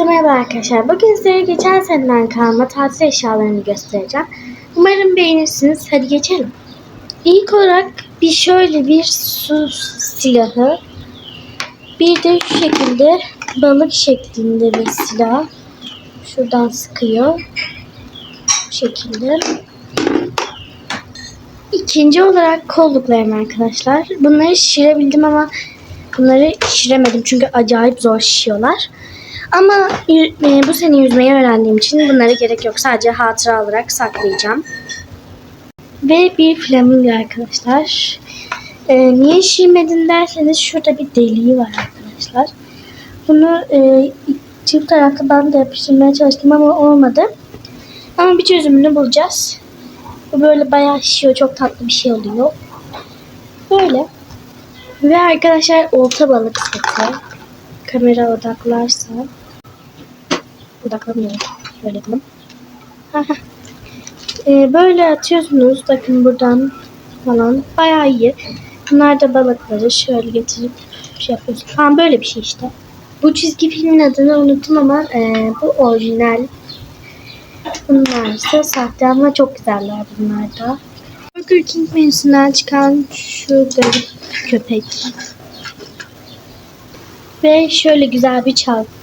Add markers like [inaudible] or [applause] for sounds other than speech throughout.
Herkese merhaba arkadaşlar. Bugün size geçen seneden kalma tatil eşyalarını göstereceğim. Umarım beğenirsiniz. Hadi geçelim. İlk olarak bir şöyle bir su silahı. Bir de şu şekilde balık şeklinde bir silah. Şuradan sıkıyor. Bu şekilde. İkinci olarak kolluklarım arkadaşlar. Bunları şişirebildim ama bunları şişiremedim çünkü acayip zor şişiyorlar. Ama e, bu sene yüzmeyi öğrendiğim için bunlara gerek yok. Sadece hatıra olarak saklayacağım. Ve bir flamingo arkadaşlar. E, niye şişirmedin derseniz şurada bir deliği var arkadaşlar. Bunu e, çift taraflı bandı yapıştırmaya çalıştım ama olmadı. Ama bir çözümünü bulacağız. Bu böyle bayağı şişiyor. Çok tatlı bir şey oluyor. Böyle. Ve arkadaşlar olta balık seti. Kamera odaklarsa. Odaklamıyor. Böyle yapalım. ee, böyle atıyorsunuz. Bakın buradan falan. Bayağı iyi. Bunlar da balıkları şöyle getirip şey yapıyorsunuz. Falan böyle bir şey işte. Bu çizgi filmin adını unuttum ama e, bu orijinal. Bunlar ise sahte ama çok güzeller bunlar da. Burger King menüsünden çıkan şu garip köpek. Ve şöyle güzel bir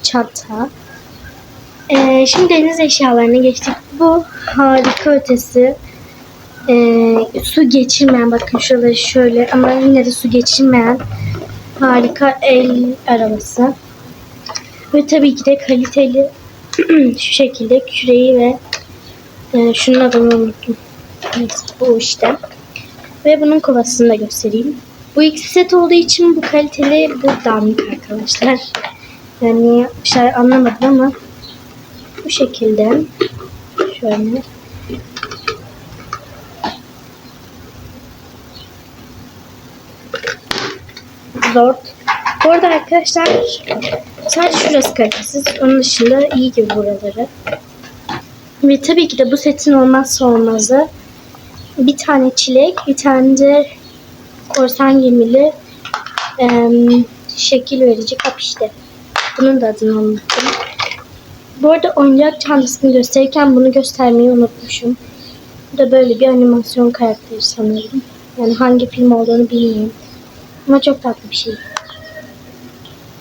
çanta. Ee, şimdi deniz eşyalarına geçtik. Bu harika ötesi. Ee, su geçirmeyen bakın şuraları şöyle ama yine de su geçirmeyen harika el arabası. Ve tabii ki de kaliteli [clears throat] şu şekilde küreği ve e, şunun adını unuttum. Neyse, bu işte. Ve bunun kovasını da göstereyim. Bu ikisi set olduğu için bu kaliteli bu dandik arkadaşlar. Yani bir şey anlamadım ama bu şekilde şöyle zor. Bu arada arkadaşlar sadece şurası kalitesiz. Onun dışında iyi gibi buraları. Ve tabii ki de bu setin olmazsa olmazı bir tane çilek, bir tane de korsan gemili em, şekil verici kap işte. Bunun da adını unuttum. Bu arada oyuncak çantasını gösterirken bunu göstermeyi unutmuşum. Bu da böyle bir animasyon karakteri sanırım. Yani hangi film olduğunu bilmiyorum. Ama çok tatlı bir şey.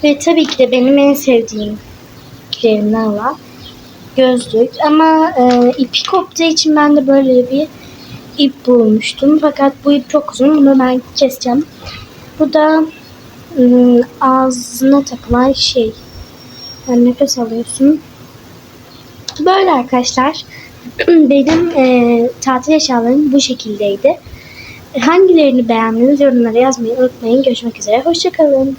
Ve tabii ki de benim en sevdiğim lerimden var. Gözlük. Ama e, ipi koptuğu için ben de böyle bir ip bulmuştum. Fakat bu ip çok uzun. Bunu ben keseceğim. Bu da ım, ağzına takılan şey. Yani nefes alıyorsun. Böyle arkadaşlar. [clears throat] Benim e, tatil eşyalarım bu şekildeydi. Hangilerini beğendiniz yorumlara yazmayı unutmayın. Görüşmek üzere. Hoşçakalın.